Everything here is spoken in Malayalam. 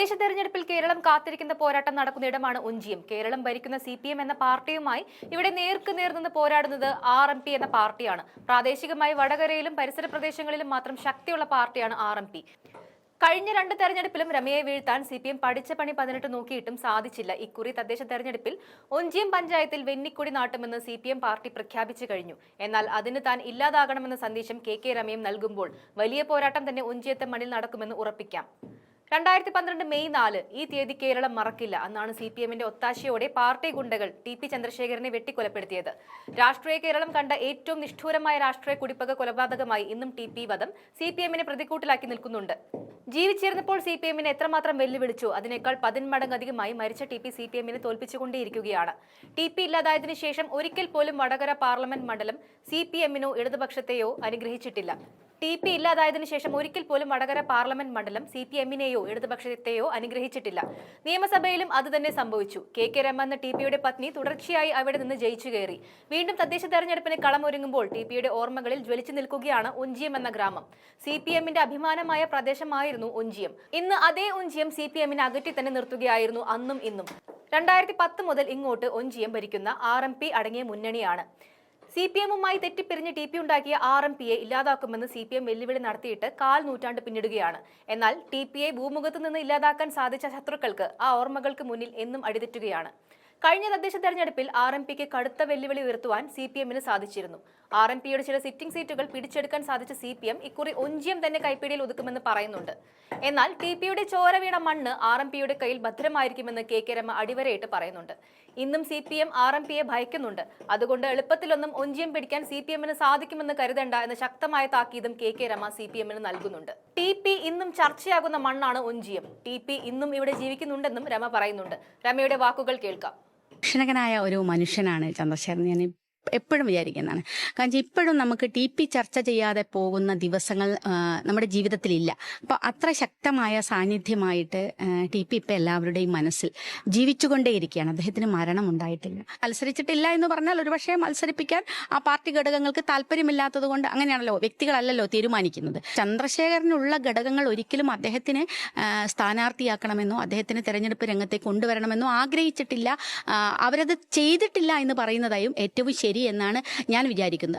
തദ്ദേശ തെരഞ്ഞെടുപ്പിൽ കേരളം കാത്തിരിക്കുന്ന പോരാട്ടം നടക്കുന്ന ഇടമാണ് ഉഞ്ചിയം കേരളം ഭരിക്കുന്ന സി പി എം എന്ന പാർട്ടിയുമായി ഇവിടെ നേർക്ക് നേർ നിന്ന് പോരാടുന്നത് ആർ എം പി എന്ന പാർട്ടിയാണ്. പ്രാദേശികമായി വടകരയിലും പരിസര പ്രദേശങ്ങളിലും മാത്രം ശക്തിയുള്ള പാർട്ടിയാണ് ആർ എം പി. കഴിഞ്ഞ രണ്ട് തെരഞ്ഞെടുപ്പിലും രമയെ വീഴ്ത്താൻ സി പി എം പഠിച്ച പണി പതിനെട്ട് നോക്കിയിട്ടും സാധിച്ചില്ല. ഇക്കുറി തദ്ദേശ തെരഞ്ഞെടുപ്പിൽ ഒഞ്ചിയം പഞ്ചായത്തിൽ വെന്നിക്കൊടി നാട്ടുമെന്ന് സി പി എം പാർട്ടി പ്രഖ്യാപിച്ചു കഴിഞ്ഞു. എന്നാൽ അതിന് താൻ ഇല്ലാതാകണമെന്ന സന്ദേശം കെ കെ രമയും നൽകുമ്പോൾ വലിയ പോരാട്ടം തന്നെ ഒഞ്ചിയത്തെ മണ്ണിൽ നടക്കുമെന്ന് ഉറപ്പിക്കാം. രണ്ടായിരത്തി പന്ത്രണ്ട് മെയ് നാല്. ഈ തീയതി കേരളം മറക്കില്ല അന്നാണ് സി പി എമ്മിന്റെ ഒത്താശയോടെ പാർട്ടി ഗുണ്ടകൾ ടി പി ചന്ദ്രശേഖരനെ വെട്ടിക്കൊലപ്പെടുത്തിയത്. രാഷ്ട്രീയ കേരളം കണ്ട ഏറ്റവും നിഷ്ഠൂരമായ രാഷ്ട്രീയ കുടിപ്പക കൊലപാതകമായി ഇന്നും ടി പി വധം സി പി എമ്മിനെ പ്രതിക്കൂട്ടിലാക്കി നിൽക്കുന്നുണ്ട്. ജീവിച്ചിരുന്നപ്പോൾ സി പി എമ്മിനെ എത്രമാത്രം വെല്ലുവിളിച്ചു അതിനേക്കാൾ പതിന്മടങ്ങധികമായി മരിച്ച ടി പി സി പി എമ്മിനെ തോൽപ്പിച്ചുകൊണ്ടേയിരിക്കുകയാണ്. ടി പി ഇല്ലാതായതിനു ശേഷം ഒരിക്കൽ പോലും വടകര പാർലമെന്റ് മണ്ഡലം സി പി എമ്മിനോ ഇടതുപക്ഷത്തെയോ അനുഗ്രഹിച്ചിട്ടില്ല. ടി പി ഇല്ലാതായതിനു ശേഷം ഒരിക്കൽ പോലും വടകര പാർലമെന്റ് മണ്ഡലം സി പി എമ്മിനെയോ ഇടതുപക്ഷത്തെയോ അനുഗ്രഹിച്ചിട്ടില്ല. നിയമസഭയിലും അത് തന്നെ സംഭവിച്ചു. കെ കെ രമ എന്ന ടി പിയുടെ പത്നി തുടർച്ചയായി അവിടെ നിന്ന് ജയിച്ചു കയറി. വീണ്ടും തദ്ദേശ തെരഞ്ഞെടുപ്പിന് കളമൊരുങ്ങുമ്പോൾ ടി പിയുടെ ഓർമ്മകളിൽ ജ്വലിച്ചു നിൽക്കുകയാണ് ഒഞ്ചിയം എന്ന ഗ്രാമം. സി പി എമ്മിന്റെ അഭിമാനമായ പ്രദേശമായിരുന്നു ഒഞ്ചിയം ഇന്ന് അതേ ഒഞ്ചിയം സി പി എമ്മിനെ അകറ്റി തന്നെ നിർത്തുകയായിരുന്നു അന്നും ഇന്നും. രണ്ടായിരത്തി പത്ത് മുതൽ ഇങ്ങോട്ട് ഒഞ്ചിയം ഭരിക്കുന്ന ആർ എം പി അടങ്ങിയ മുന്നണിയാണ്. സി പി എമ്മുമായി തെറ്റിപ്പിരിഞ്ഞ് ടി പി ഉണ്ടാക്കിയ ആർ എം പിയെ ഇല്ലാതാക്കുമെന്ന് സി പി എം വെല്ലുവിളി നടത്തിയിട്ട് കാൽ നൂറ്റാണ്ട് പിന്നിടുകയാണ്. എന്നാൽ ടി പി എ ഭൂമുഖത്ത് നിന്ന് ഇല്ലാതാക്കാൻ സാധിച്ച ശത്രുക്കൾക്ക് ആ ഓർമ്മകൾക്ക് മുന്നിൽ എന്നും അടിതെറ്റുകയാണ്. കഴിഞ്ഞ തദ്ദേശ തെരഞ്ഞെടുപ്പിൽ ആർ എം പിക്ക് കടുത്ത വെല്ലുവിളി ഉയർത്തുവാൻ സി പി എമ്മിന് സാധിച്ചിരുന്നു. ആർ എം പിയുടെ ചില സിറ്റിംഗ് സീറ്റുകൾ പിടിച്ചെടുക്കാൻ സാധിച്ച സി പി എം ഇക്കുറി ഒഞ്ചിയം തന്നെ കൈപ്പിടിയിൽ ഒതുക്കുമെന്ന് പറയുന്നുണ്ട്. എന്നാൽ ടി പിയുടെ ചോര വീണ മണ്ണ് ആർ എം പിയുടെ കയ്യിൽ ഭദ്രമായിരിക്കുമെന്ന് കെ കെ രമ അടിവരയിട്ട് പറയുന്നുണ്ട്. ഇന്നും C P M R M പിയെ ഭയക്കുന്നുണ്ട്. അതുകൊണ്ട് എളുപ്പത്തിലൊന്നും ഒഞ്ചിയം പിടിക്കാൻ സി പി എമ്മിന് സാധിക്കുമെന്ന് കരുതണ്ട എന്ന ശക്തമായ താക്കീതും K K Rema C P എമ്മിന് നൽകുന്നുണ്ട്. ടി പി ഇന്നും ചർച്ചയാകുന്ന മണ്ണാണ് ഒഞ്ചിയം. ടി പി ഇന്നും ഇവിടെ ജീവിക്കുന്നുണ്ടെന്നും രമ പറയുന്നുണ്ട്. രമയുടെ വാക്കുകൾ കേൾക്കാം. ക്ഷണകനായ ഒരു മനുഷ്യനാണ് ചന്ദ്രശേഖരൻ. ഞാൻ എപ്പോഴും വിചാരിക്കുന്നതാണ്. കാരണം ഇപ്പോഴും നമുക്ക് ടി പി ചർച്ച ചെയ്യാതെ പോകുന്ന ദിവസങ്ങൾ നമ്മുടെ ജീവിതത്തിലില്ല. അപ്പോൾ അത്ര ശക്തമായ സാന്നിധ്യമായിട്ട് ടി പി ഇപ്പം എല്ലാവരുടെയും മനസ്സിൽ ജീവിച്ചുകൊണ്ടേയിരിക്കുകയാണ്. അദ്ദേഹത്തിന് മരണം ഉണ്ടായിട്ടില്ല. മത്സരിച്ചിട്ടില്ല എന്ന് പറഞ്ഞാൽ ഒരുപക്ഷെ മത്സരിപ്പിക്കാൻ ആ പാർട്ടി ഘടകങ്ങൾക്ക് താല്പര്യമില്ലാത്തത് കൊണ്ട് അങ്ങനെയാണല്ലോ വ്യക്തികളല്ലല്ലോ തീരുമാനിക്കുന്നത്. ചന്ദ്രശേഖരനുള്ള ഘടകങ്ങൾ ഒരിക്കലും അദ്ദേഹത്തിന് സ്ഥാനാർത്ഥിയാക്കണമെന്നോ അദ്ദേഹത്തിന് തെരഞ്ഞെടുപ്പ് രംഗത്തേക്ക് കൊണ്ടുവരണമെന്നോ ആഗ്രഹിച്ചിട്ടില്ല. അവരത് ചെയ്തിട്ടില്ല എന്ന് പറയുന്നതായും ഏറ്റവും ശരി എന്നാണ് ഞാൻ വിചാരിക്കുന്നത്.